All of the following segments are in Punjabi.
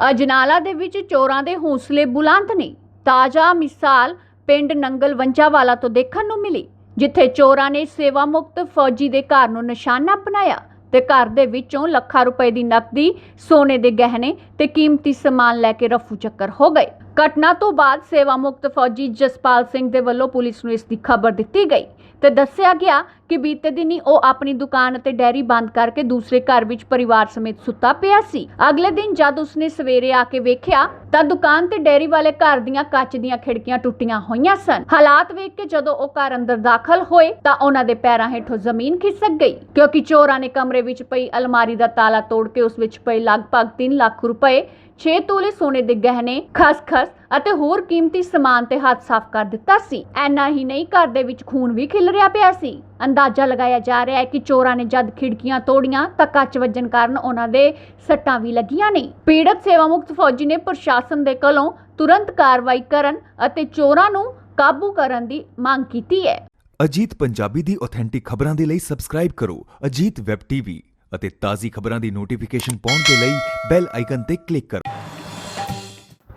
ਅਜਨਾਲਾ ਦੇ ਵਿੱਚ ਚੋਰਾਂ ਦੇ ਹੌਸਲੇ ਬੁਲੰਦ ਨੇ। ਤਾਜ਼ਾ ਮਿਸਾਲ ਪਿੰਡ ਨੰਗਲ ਵੰਜਾਵਾਲਾ ਤੋਂ ਦੇਖਣ ਨੂੰ ਮਿਲੀ, ਜਿੱਥੇ ਚੋਰਾਂ ਨੇ ਸੇਵਾ ਮੁਕਤ ਫੌਜੀ ਦੇ ਘਰ ਨੂੰ ਨਿਸ਼ਾਨਾ ਬਣਾਇਆ ਤੇ ਘਰ ਦੇ ਵਿੱਚੋਂ ਲੱਖਾਂ ਰੁਪਏ ਦੀ ਨਕਦੀ, ਸੋਨੇ ਦੇ ਗਹਿਣੇ ਤੇ ਕੀਮਤੀ ਸਮਾਨ ਲੈ ਕੇ ਰਫੂ ਚੱਕਰ ਹੋ ਗਏ। ਘਟਨਾ ਤੋਂ ਬਾਅਦ ਸੇਵਾ ਮੁਕਤ ਫੌਜੀ ਜਸਪਾਲ ਸਿੰਘ ਦੇ ਵੱਲੋਂ ਪੁਲਿਸ ਨੂੰ ਇਸ ਦੀ ਖਬਰ ਦਿੱਤੀ ਗਈ ਤੇ ਦੱਸਿਆ ਗਿਆ ਕਿ ਬੀਤੇ ਦਿਨੀ ਉਹ ਆਪਣੀ ਦੁਕਾਨ ਅਤੇ ਡੈਰੀ ਬੰਦ ਕਰਕੇ ਦੂਸਰੇ ਘਰ ਵਿੱਚ ਪਰਿਵਾਰ ਸਮੇਤ ਸੁੱਤਾ ਪਿਆ ਸੀ। ਅਗਲੇ ਦਿਨ ਜਦ ਉਸਨੇ ਸਵੇਰੇ ਆ ਕੇ ਵੇਖਿਆ ਤਾਂ ਦੁਕਾਨ ਤੇ ਡੈਰੀ ਵਾਲੇ ਘਰ ਦੀਆਂ ਕੱਚ ਦੀਆਂ ਖਿੜਕੀਆਂ ਟੁੱਟੀਆਂ ਹੋਈਆਂ ਸਨ। ਹਾਲਾਤ ਵੇਖ ਕੇ ਜਦੋਂ ਉਹ ਘਰ ਅੰਦਰ ਦਾਖਲ ਹੋਏ, ਤਾਂ ਉਹਨਾਂ ਦੇ ਪੈਰਾਂ ਹੇਠੋਂ ਜ਼ਮੀਨ ਖਿਸਕ ਗਈ, ਕਿਉਂਕਿ ਚੋਰਾਂ ਨੇ ਕਮਰੇ ਵਿੱਚ ਪਈ ਅਲਮਾਰੀ ਦਾ ਤਾਲਾ ਤੋੜ ਕੇ ਉਸ ਵਿੱਚ ਪਏ ਲਗਭਗ 3 ਲੱਖ ਰੁਪਏ 6 ਤੋਲੇ ਸੋਨੇ ਦੇ ਗਹਿਣੇ, ਖਸਖਸ ਅਤੇ ਹੋਰ ਕੀਮਤੀ ਸਮਾਨ ਤੇ ਹੱਥ ਸਾਫ਼ ਕਰ ਦਿੱਤਾ ਸੀ। ਐਨਾ ਹੀ ਨਹੀਂ, ਘਰ ਦੇ ਵਿੱਚ ਖੂਨ ਵੀ ਖਿਲ ਰਿਹਾ ਪਿਆ ਸੀ। ਅੰਦਾਜ਼ਾ ਲਗਾਇਆ ਜਾ ਰਿਹਾ ਹੈ ਕਿ ਚੋਰਾਂ ਨੇ ਜਦ ਖਿੜਕੀਆਂ ਤੋੜੀਆਂ ਤਾਂ ਕੱਚ ਵੱਜਣ ਕਾਰਨ ਉਹਨਾਂ ਦੇ ਸੱਟਾਂ ਵੀ ਲੱਗੀਆਂ ਨੇ। ਪੀੜਤ ਸੇਵਾ ਮੁਕਤ ਫੌਜੀ ਨੇ ਪ੍ਰਸ਼ਾਸਨ ਦੇ ਕੋਲੋਂ ਤੁਰੰਤ ਕਾਰਵਾਈ ਕਰਨ ਅਤੇ ਚੋਰਾਂ ਨੂੰ ਕਾਬੂ ਕਰਨ ਦੀ ਮੰਗ ਕੀਤੀ ਹੈ। ਅਜੀਤ ਪੰਜਾਬੀ ਦੀ ਆਥੈਂਟਿਕ ਖਬਰਾਂ ਦੇ ਲਈ ਸਬਸਕ੍ਰਾਈਬ ਕਰੋ ਅਜੀਤ ਵੈਬ ਟੀਵੀ ਅਤੇ ਤਾਜ਼ੀ ਖਬਰਾਂ ਦੀ ਨੋਟੀਫਿਕੇਸ਼ਨ ਪਾਉਣ ਦੇ ਲਈ ਬੈਲ ਆਈਕਨ ਤੇ ਕਲਿੱਕ ਕਰੋ।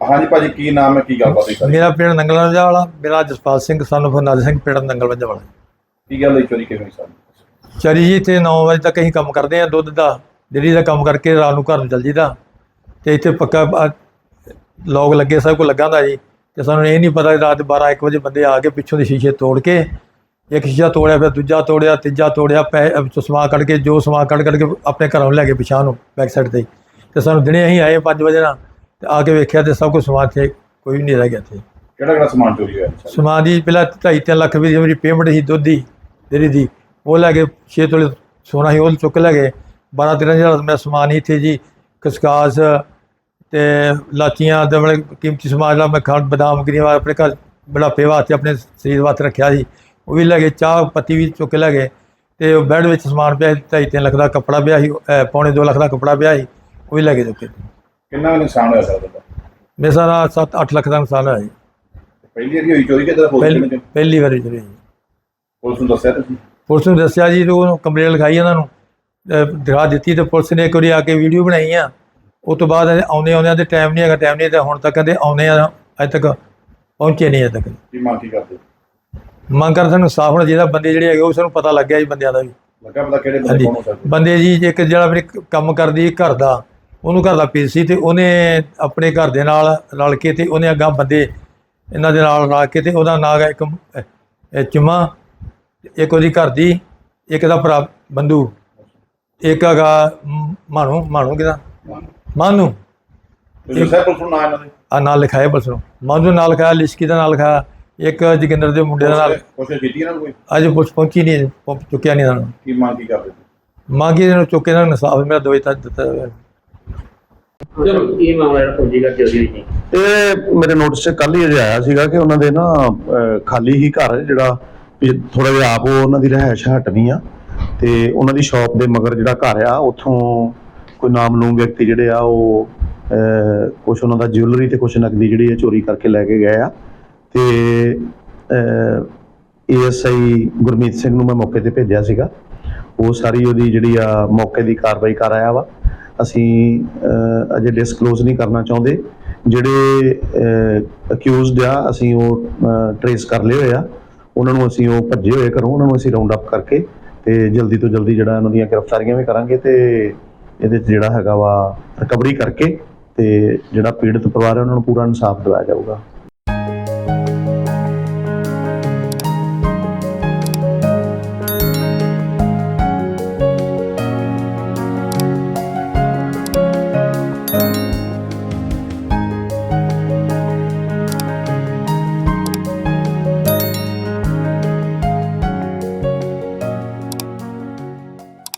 ਹਾਂਜੀ ਭਾਜੀ ਕੀ ਨਾਮ ਹੈ ਕੀ ਗੱਲਬਾਤ ਹੈ ਸਾਰੀ? ਮੇਰਾ ਪਿੰਡ ਨੰਗਲਵੰਜਾ ਵਾਲਾ ਮੇਰਾ ਜਸਪਾਲ ਸਿੰਘ ਸਾਨੂੰ ਫਰਨਾਜ ਸਿੰਘ ਪਿੰਡ ਨੰਗਲਵੰਜਾ ਵਾਲਾ ਕੀ ਗੱਲ ਹੈ ਚੋਰੀ ਕਿਵੇਂ ਹੋਈ ਸਾਰੀ? ਚਰੀ ਜੀ ਇੱਥੇ 9 ਵਜੇ ਤੱਕ ਅਸੀਂ ਕੰਮ ਕਰਦੇ ਆ ਦੁੱਧ ਦਾ ਡੇਰੀ ਦਾ ਕੰਮ ਕਰਕੇ ਰਾਤ ਨੂੰ ਘਰ ਨੂੰ ਚੱਲ ਜੀਦਾ ਤੇ ਇੱਥੇ ਪੱਕਾ ਲੋਕ ਲੱਗੇ ਸਭ ਕੁਝ ਲੱਗਾ ਹੁੰਦਾ ਜੀ। ਤੇ ਸਾਨੂੰ ਇਹ ਨਹੀਂ ਪਤਾ ਕਿ ਰਾਤ 12 1 ਵਜੇ ਬੰਦੇ ਆ ਕੇ ਪਿੱਛੋਂ ਦੇ ਸ਼ੀਸ਼ੇ ਤੋੜ ਕੇ ਇੱਕ ਸ਼ੀਸ਼ਾ ਤੋੜਿਆ ਫਿਰ ਦੂਜਾ ਤੋੜਿਆ ਤੀਜਾ ਤੋੜਿਆ ਪੈ ਸਮਾਨ ਕੱਢ ਕੇ ਜੋ ਸਮਾਨ ਕੱਢ ਕੱਢ ਕੇ ਆਪਣੇ ਘਰੋਂ ਲੈ ਕੇ ਪਿਛਾਂ ਨੂੰ ਬੈਕ ਸਾਈਡ ਤੇ। ਤੇ ਸਾਨੂੰ ਦਿਨੇ ਅਸੀਂ ਆਏ 5 ਵਜੇ ਨਾਲ। ਤੇ ਆ ਕੇ ਵੇਖਿਆ ਤੇ ਸਭ ਕੁਝ ਸਮਾਨ ਤੇ ਕੋਈ ਵੀ ਨਹੀਂ ਰਹਿ ਗਿਆ ਇੱਥੇ। ਕਿਹੜਾ ਕਿਹੜਾ ਸਮਾਨ ਚੋਰੀ ਹੋਇਆ? ਸਮਾਨ ਦੀ ਪਹਿਲਾਂ 2.5 ਲੱਖ ਰੁਪਏ ਦੀ ਮੇਰੀ ਪੇਮੈਂਟ ਸੀ ਦੁੱਧ ਦੀ ਡੇਰੀ ਦੀ ਉਹ ਲੈ ਕੇ 6 ਤੋਲੇ ਸੋਨਾ ਸੀ ਉਹ ਚੁੱਕ ਲੈ ਗਏ। 12 13000 ਮੈਂ ਸਮਾਨ ਹੀ ਇੱਥੇ ਜੀ ਖਸਕਾਸ ਤੇ ਲਾਚੀਆਂ ਦੇ ਵਾਲੇ ਕੀਮਤੀ ਸਮਾਨ ਜਿਹੜਾ ਮੈਂ ਖਾਣ ਬਦਾਮ ਗਰੀਆਂ ਆਪਣੇ ਘਰ ਬੁਢਾਪੇ ਵਾਸਤੇ ਆਪਣੇ ਸਰੀਰ ਵਾਸਤੇ ਰੱਖਿਆ ਸੀ ਉਹ ਵੀ ਲੈ ਗਏ ਚਾਹ ਪੱਤੀ ਵੀ ਚੁੱਕ ਲੈ ਗਏ। ਤੇ ਉਹ ਬੈੱਡ ਵਿੱਚ ਸਮਾਨ ਪਿਆ ਸੀ 2.5 ਲੱਖ ਦਾ ਕੱਪੜਾ ਪਿਆ ਸੀ ਅਹ ਪੌਣੇ 2 ਲੱਖ ਦਾ ਕੱਪੜਾ ਪਿਆ ਸੀ ਉਹ ਵੀ ਲੈ ਕੇ ਚੁੱਕੇ ਕਿੰਨਾ ਕੁ ਨੁਕਸਾਨ ਹੋਇਆ ਸਾਰਾ ਤੁਹਾਡਾ? ਮੇਰੇ ਸਾਰਾ 7-8 ਲੱਖ ਦਾ ਨੁਕਸਾਨ ਹੋਇਆ ਜੀ। ਪਹਿਲੀ ਵਾਰੀ ਹੋਈ ਚੋਰੀ ਕਿਦਾਂ ਹੋ ਪਹਿਲੀ ਵਾਰੀ ਚੋਰੀ ਜੀ। ਪੁਲਿਸ ਨੂੰ ਦੱਸਿਆ ਤੁਸੀਂ? ਪੁਲਿਸ ਨੂੰ ਦੱਸਿਆ ਜੀ ਤੇ ਉਹਨੂੰ ਕੰਪਲੇਂਟ ਲਿਖਾਈ ਉਹਨਾਂ ਨੂੰ। ਅਹ ਦਿਖਾ ਦਿੱਤੀ ਤੇ ਪੁਲਿਸ ਨੇ ਇੱਕ ਵਾਰੀ ਆ ਕੇ ਵੀਡੀਓ ਬਣਾਈ ਆ। ਉਸ ਤੋਂ ਬਾਅਦ ਆਉਂਦੇ ਆਉਂਦਿਆਂ ਦੇ ਟਾਈਮ ਨਹੀਂ ਹੈਗਾ ਟਾਈਮ ਨਹੀਂ ਤੇ ਹੁਣ ਤੱਕ ਕਹਿੰਦੇ ਆਉਂਦੇ ਆ ਅਜੇ ਤੱਕ ਪਹੁੰਚੇ ਨਹੀਂ ਅਜੇ ਤੱਕ। ਕੀ ਮੰਗ ਕੀ ਕਰਦੇ? ਮੰਗ ਕਰ ਸਾਨੂੰ ਸਾਫ਼ ਹੋਣਾ ਚਾਹੀਦਾ ਬੰਦੇ ਜਿਹੜੇ ਹੈਗੇ ਉਹ ਸਾਨੂੰ ਪਤਾ ਲੱਗਿਆ ਜੀ ਬੰਦਿਆਂ ਦਾ ਵੀ। ਲੱਗਾ ਪਤਾ ਕਿਹੜੇ ਬੰਦੇ ਹਾਂਜੀ। ਕੌਣ ਹੋ ਸਕਦੇ? ਬੰਦੇ ਜੀ ਇੱਕ ਜਿਹੜਾ ਕ- ਕੰਮ ਕਰਦੀ ਘਰ ਦਾ ਉਹਨੂੰ ਘਰ ਦਾ ਪੀਸ ਸੀ ਤੇ ਉਹਨੇ ਆਪਣੇ ਘਰ ਦੇ ਨਾਲ ਰਲ ਕੇ ਤੇ ਉਹਨੇ ਅੱਗਾ ਬੰਦੇ ਇਹਨਾਂ ਦੇ ਨਾਲ ਰਲ ਕੇ ਤੇ ਉਹਦਾ ਨਾਂ ਹੈਗਾ ਇੱਕ ਚੁੰਮਾ ਇੱਕ ਉਹਦੀ ਘਰ ਦੀ ਇੱਕ ਦਾ ਭਰਾ ਬੰਦੂ ਇੱਕ ਹੈਗਾ ਮਾਣੂ ਮਾਣੂ ਕਿਹਦਾ? ਮਾਨੂ। ਦੱਸਿਆ ਪੁਲਿਸ ਨੂੰ ਨਾ ਇਹਨਾਂ ਦੇ? ਆ ਨਾਲ ਲਿਖਾਇਆ ਬਸ ਨੂੰ। ਮਾਨੂ ਨਾਲ ਲਿਖਾਇਆ ਲਿਸ਼ਕੀ ਦਾ ਨਾਲ ਲਿਖਾਇਆ ਇੱਕ ਜੋਗਿੰਦਰ ਦੇ ਮੁੰਡੇ ਦਾ ਨਾਲ। ਕੋਸ਼ਿਸ਼ ਕੀਤੀ ਇਹਨਾਂ ਨੂੰ ਕੋਈ? ਅੱਜ ਪੁੱਛ ਪਹੁੰਚੀ ਨਹੀਂ ਚੁੱਕਿਆ ਨਹੀਂ ਇਹਨਾਂ ਨੂੰ। ਕੀ ਮੰਗ ਕੀ ਕਰਦੇ? ਮੰਗੀ ਇਹਨਾਂ ਨੂੰ ਚੁੱਕੇ ਇਹਨਾਂ ਨੂੰ ਇਨਸਾਫ ਮੇਰਾ ਦੋਈ ਦਿੱਤਾ ਚਲੋ, ਇਹ ਮੇਰੇ ਨੋਟਿਸ 'ਚ ਕੱਲ ਹੀ ਅਜੇ ਆਇਆ ਸੀਗਾ ਕਿ ਉਹਨਾਂ ਦੇ ਨਾ ਖਾਲੀ ਹੀ ਘਰ ਹੈ ਜਿਹੜਾ ਥੋੜਾ ਜਿਹਾ ਆਪ ਉਹਨਾਂ ਦੀ ਰਹਿائش ਹਟਣੀ ਆ। ਤੇ ਉਹਨਾਂ ਦੀ ਸ਼ਾਪ ਦੇ ਮਗਰ ਜਿਹੜਾ ਘਰ ਆ, ਉੱਥੋਂ ਕੋਈ ਨਾਮਲੂਮ ਵਿਅਕਤੀ ਜਿਹੜੇ ਆ, ਉਹ ਕੁਝ ਉਹਨਾਂ ਦਾ ਜਿਵੈਲਰੀ ਤੇ ਕੁਝ ਨਕਦੀ ਜਿਹੜੀ ਚੋਰੀ ਕਰਕੇ ਲੈ ਕੇ ਗਏ ਆ। ਤੇ ਏਐਸਆਈ ਗੁਰਮੀਤ ਸਿੰਘ ਨੂੰ ਮੈਂ ਮੌਕੇ ਤੇ ਭੇਜਿਆ ਸੀਗਾ। ਉਹ ਸਾਰੀ ਉਹਦੀ ਜਿਹੜੀ ਆ, ਮੌਕੇ ਦੀ ਕਾਰਵਾਈ ਕਰ ਆਇਆ ਵਾ। ਅਸੀਂ ਅਜੇ ਡਿਸਕਲੋਜ਼ ਨਹੀਂ ਕਰਨਾ ਚਾਹੁੰਦੇ। ਜਿਹੜੇ ਅਕਿਊਜ਼ਡ ਆ, ਅਸੀਂ ਉਹ ਟਰੇਸ ਕਰ ਲਏ ਹੋਏ ਆ। ਉਹਨਾਂ ਨੂੰ ਅਸੀਂ ਉਹ ਭੱਜੇ ਹੋਏ ਘਰੋਂ, ਉਹਨਾਂ ਨੂੰ ਅਸੀਂ ਰਾਉਂਡ ਅਪ ਕਰਕੇ ਤੇ ਜਲਦੀ ਤੋਂ ਜਲਦੀ ਜਿਹੜਾ ਉਹਨਾਂ ਦੀਆਂ ਗ੍ਰਿਫਤਾਰੀਆਂ ਵੀ ਕਰਾਂਗੇ ਤੇ ਇਹਦੇ 'ਚ ਜਿਹੜਾ ਹੈਗਾ ਵਾ ਰਿਕਵਰੀ ਕਰਕੇ ਤੇ ਜਿਹੜਾ ਪੀੜਤ ਪਰਿਵਾਰ ਹੈ ਉਹਨਾਂ ਨੂੰ ਪੂਰਾ ਇਨਸਾਫ ਦਿਵਾਇਆ ਜਾਊਗਾ।